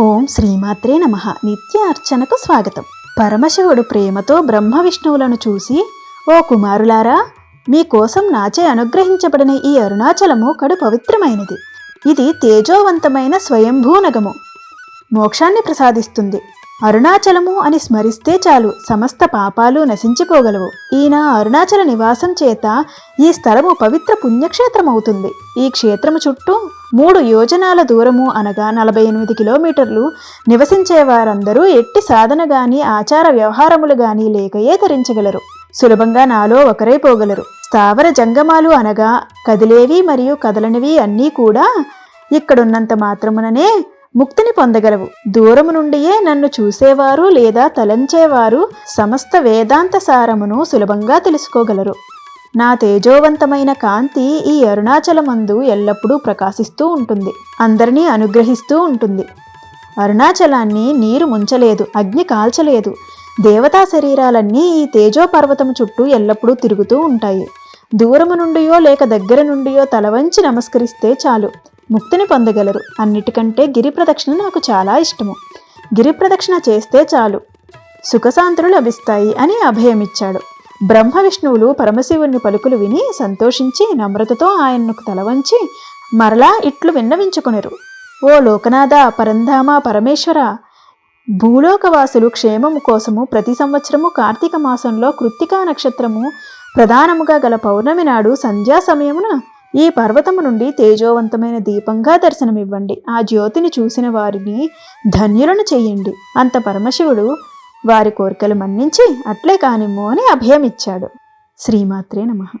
ఓం శ్రీమాత్రే నమ. నిత్య అర్చనకు స్వాగతం. పరమశివుడు ప్రేమతో బ్రహ్మ విష్ణువులను చూసి ఓ కుమారులారా మీకోసం నాచే అనుగ్రహించబడిన ఈ అరుణాచలము కడు పవిత్రమైనది. ఇది తేజోవంతమైన స్వయంభూ నగము. మోక్షాన్ని ప్రసాదిస్తుంది. అరుణాచలము అని స్మరిస్తే చాలు సమస్త పాపాలు నశించిపోగలవు. ఈయన అరుణాచల నివాసం చేత ఈ స్థలము పవిత్ర పుణ్యక్షేత్రమవుతుంది. ఈ క్షేత్రము చుట్టూ మూడు యోజనాల దూరము అనగా నలభై ఎనిమిది కిలోమీటర్లు నివసించే వారందరూ ఎట్టి సాధన గాని ఆచార వ్యవహారములు గాని లేకయే ధరించగలరు. సులభంగా నాలో ఒకరైపోగలరు స్థావర జంగమాలు అనగా కదిలేవి మరియు కదలనివి అన్నీ కూడా ఇక్కడున్నంత మాత్రముననే ముక్తిని పొందగలవు. దూరము నుండియే నన్ను చూసేవారు లేదా తలంచేవారు సమస్త వేదాంత సారమును సులభంగా తెలుసుకోగలరు. నా తేజోవంతమైన కాంతి ఈ అరుణాచలమందు ఎల్లప్పుడూ ప్రకాశిస్తూ ఉంటుంది. అందరినీ అనుగ్రహిస్తూ ఉంటుంది. అరుణాచలాన్ని నీరు ముంచలేదు అగ్ని కాల్చలేదు. దేవతా శరీరాలన్నీ ఈ తేజో పర్వతము చుట్టూ ఎల్లప్పుడూ తిరుగుతూ ఉంటాయి. దూరము నుండియో లేక దగ్గర నుండియో తలవంచి నమస్కరిస్తే చాలు. ముక్తిని పొందగలరు. అన్నిటికంటే గిరి ప్రదక్షిణ నాకు చాలా ఇష్టము. గిరి ప్రదక్షిణ చేస్తే చాలు. సుఖశాంతులు లభిస్తాయి అని అభయమిచ్చాడు. బ్రహ్మ విష్ణువులు పరమశివుని పలుకులు విని సంతోషించి నమ్రతతో ఆయన్ను తలవంచి మరలా ఇట్లు విన్నవించుకునేరు. ఓ లోకనాథ పరంధామ పరమేశ్వర! భూలోకవాసులు క్షేమము కోసము ప్రతి సంవత్సరము కార్తీక మాసంలో కృత్తికా నక్షత్రము ప్రధానముగా గల పౌర్ణమి నాడు సంధ్యా సమయమున ఈ పర్వతము నుండి తేజోవంతమైన దీపంగా దర్శనమివ్వండి. ఆ జ్యోతిని చూసిన వారిని ధన్యులను చెయ్యండి అంత పరమశివుడు వారి కోరికలు మన్నించి అట్లే కానిమ్ము అని అభయమిచ్చాడు. శ్రీమాత్రే నమః.